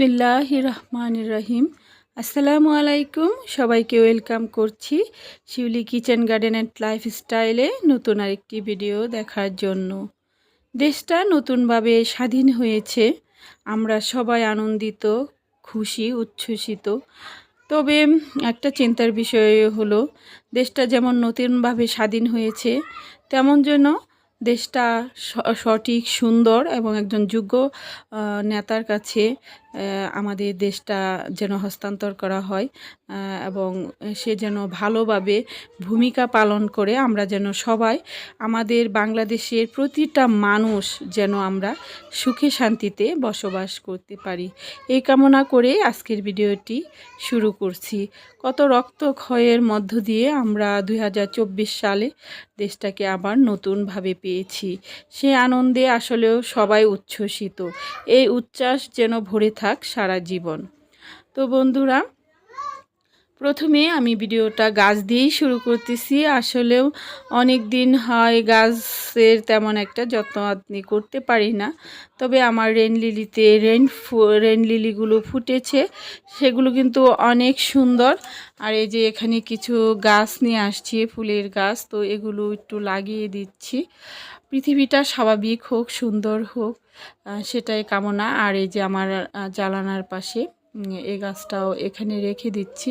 বিসমিল্লাহ রহমান রহিম। আসসালামু আলাইকুম। সবাইকে ওয়েলকাম করছি Shiuli kitchen garden and life স্টাইলে নতুন আরেকটি ভিডিও দেখার জন্য। দেশটা নতুনভাবে স্বাধীন হয়েছে। আমরা সবাই আনন্দিত, খুশি, উচ্ছ্বসিত। তবে একটা চিন্তার বিষয় হলো, দেশটা যেমন নতুনভাবে স্বাধীন হয়েছে, তেমন যেন দেশটা সঠিক, সুন্দর এবং একজন যোগ্য নেতার কাছে আমাদের দেশটা যেন হস্তান্তর করা হয় এবং সে যেন ভালোভাবে ভূমিকা পালন করে, আমরা যেন সবাই, আমাদের বাংলাদেশের প্রতিটা মানুষ যেন আমরা সুখে শান্তিতে বসবাস করতে পারি। এই কামনা করে আজকের ভিডিওটি শুরু করছি। কত রক্তক্ষয়ের মধ্য দিয়ে আমরা দু হাজার চব্বিশ সালে দেশটাকে আবার নতুনভাবে পেয়েছি। সে আনন্দে আসলেও সবাই উচ্ছ্বসিত। এই উচ্ছ্বাস যেন ভরে থাক সারা জীবন। তো বন্ধুরা প্রথমে আমি ভিডিওটা গাছ দিয়েই শুরু করতেছি। আসলেও অনেক দিন হয় গাছের তেমন একটা যত্ন আপনি করতে পারি না। তবে আমার রেন লিলিতে রেন রেন লিলিগুলো ফুটেছে, সেগুলো কিন্তু অনেক সুন্দর। আর এই যে এখানে কিছু গাছ নিয়ে আসছি, ফুলের গাছ, তো এগুলো একটু লাগিয়ে দিচ্ছি। পৃথিবীটা স্বাভাবিক হোক, সুন্দর হোক সেটাই কামনা। আর এই যে আমার জানালার পাশে এই গাছটাও এখানে রেখে দিচ্ছি।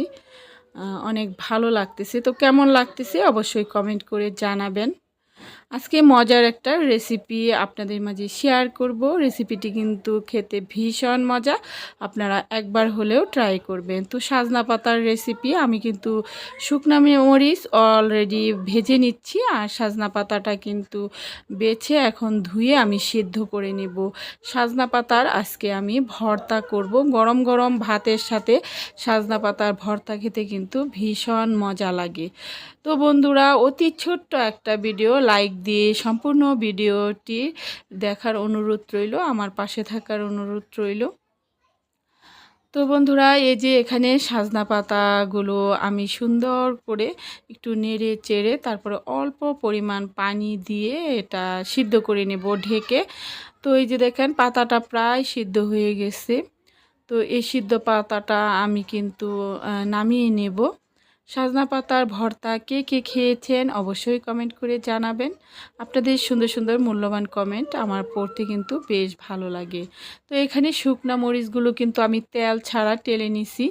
অনেক ভালো লাগতেছে। তো কেমন লাগতেছে অবশ্যই কমেন্ট করে জানাবেন। আজকে মজার একটা রেসিপি আপনাদের মাঝে শেয়ার করব। রেসিপিটি কিন্তু খেতে ভীষণ মজা। আপনারা একবার হলেও ট্রাই করবেন। তো সাজনা পাতার রেসিপি আমি কিন্তু শুকনা মরিচ অলরেডি ভেজে নিচ্ছি আর সাজনা পাতাটা কিন্তু বেছে এখন ধুয়ে আমি সিদ্ধ করে নেব। সাজনা পাতার আজকে আমি ভর্তা করব। গরম গরম ভাতের সাথে সাজনা পাতার ভর্তা খেতে কিন্তু ভীষণ মজা লাগে। তো বন্ধুরা, অতি ছোট্ট একটা ভিডিও লাইক দিয়ে সম্পূর্ণ ভিডিওটি দেখার অনুরোধ রইল, আমার পাশে থাকার অনুরোধ রইল। তো বন্ধুরা, এই যে এখানে সাজনা পাতাগুলো আমি সুন্দর করে একটু নেড়ে চেড়ে তারপরে অল্প পরিমাণ পানি দিয়ে এটা সিদ্ধ করে নেব ঢেকে। তো এই যে দেখেন, পাতাটা প্রায় সিদ্ধ হয়ে গেছে। তো এই সিদ্ধ পাতাটা আমি কিন্তু নামিয়ে নেব। সাজনা পাতার ভর্তা কে কে খেয়েছেন অবশ্যই কমেন্ট করে জানাবেন। আপনাদের সুন্দর সুন্দর মূল্যবান কমেন্ট আমার পড়তে কিন্তু বেশ ভালো লাগে। তো এখানে শুকনা মরিচগুলো কিন্তু আমি তেল ছাড়া টেলে নিছি।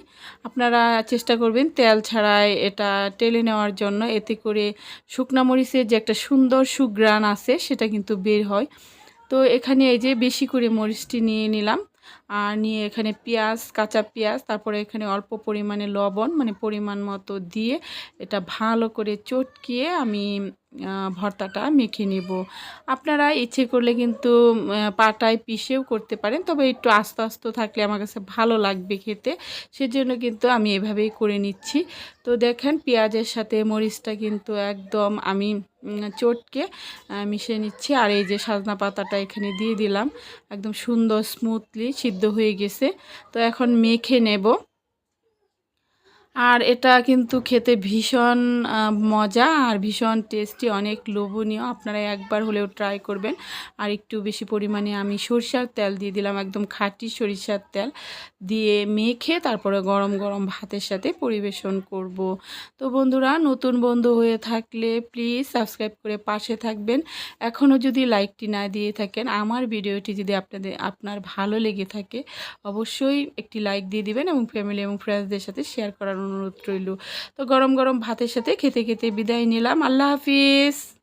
আপনারা চেষ্টা করবেন তেল ছাড়াই এটা টেলে নেওয়ার জন্য। এতে করে শুকনা মরিচের যে একটা সুন্দর সুগ্রান আছে সেটা কিন্তু বের হয়। তো এখানে এই যে বেশি করে মরিচটি নিয়ে নিলাম। আর নিয়ে এখানে পেঁয়াজ, কাঁচা পেঁয়াজ, তারপরে এখানে অল্প পরিমাণে লবণ মানে পরিমাণ মতো দিয়ে এটা ভালো করে চটকিয়ে আমি ভর্তাটা মেখে নেব। আপনারা ইচ্ছে করলে কিন্তু পাটায় পিষেও করতে পারেন, তবে একটু আস্তে আস্তে থাকলে আমার কাছে ভালো লাগবে খেতে। সেজন্য কিন্তু আমি এভাবেই করে নিচ্ছি। তো দেখেন পেঁয়াজের সাথে মরিচটা কিন্তু একদম আমি চটকে মিশে নিচ্ছি। আর এই যে সাজনা পাতাটা এখানে দিয়ে দিলাম। একদম সুন্দর স্মুথলি সিদ্ধ হয়ে গেছে। তো এখন মেখে নেব। আর এটা কিন্তু খেতে ভীষণ মজা আর ভীষণ টেস্টি অনেক লোভনীয়। আপনারা একবার হলেও ট্রাই করবেন। আর একটু বেশি পরিমাণে আমি সরিষার তেল দিয়ে দিলাম, একদম খাঁটি সরিষার তেল। দিয়ে মেখে তারপরে গরম গরম ভাতের সাথে পরিবেশন করব। তো বন্ধুরা, নতুন বন্ধু হয়ে থাকলে প্লিজ সাবস্ক্রাইব করে পাশে থাকবেন। এখনও যদি লাইকটি না দিয়ে থাকেন, আমার ভিডিওটি যদি আপনাদের, আপনার ভালো লেগে থাকে, অবশ্যই একটি লাইক দিয়ে দিবেন এবং ফ্যামিলি এবং ফ্রেন্ডসদের সাথে শেয়ার করার অনুরোধ রইল। তো গরম গরম ভাতের সাথে খেতে খেতে বিদায় নিলাম। আল্লাহ হাফিজ।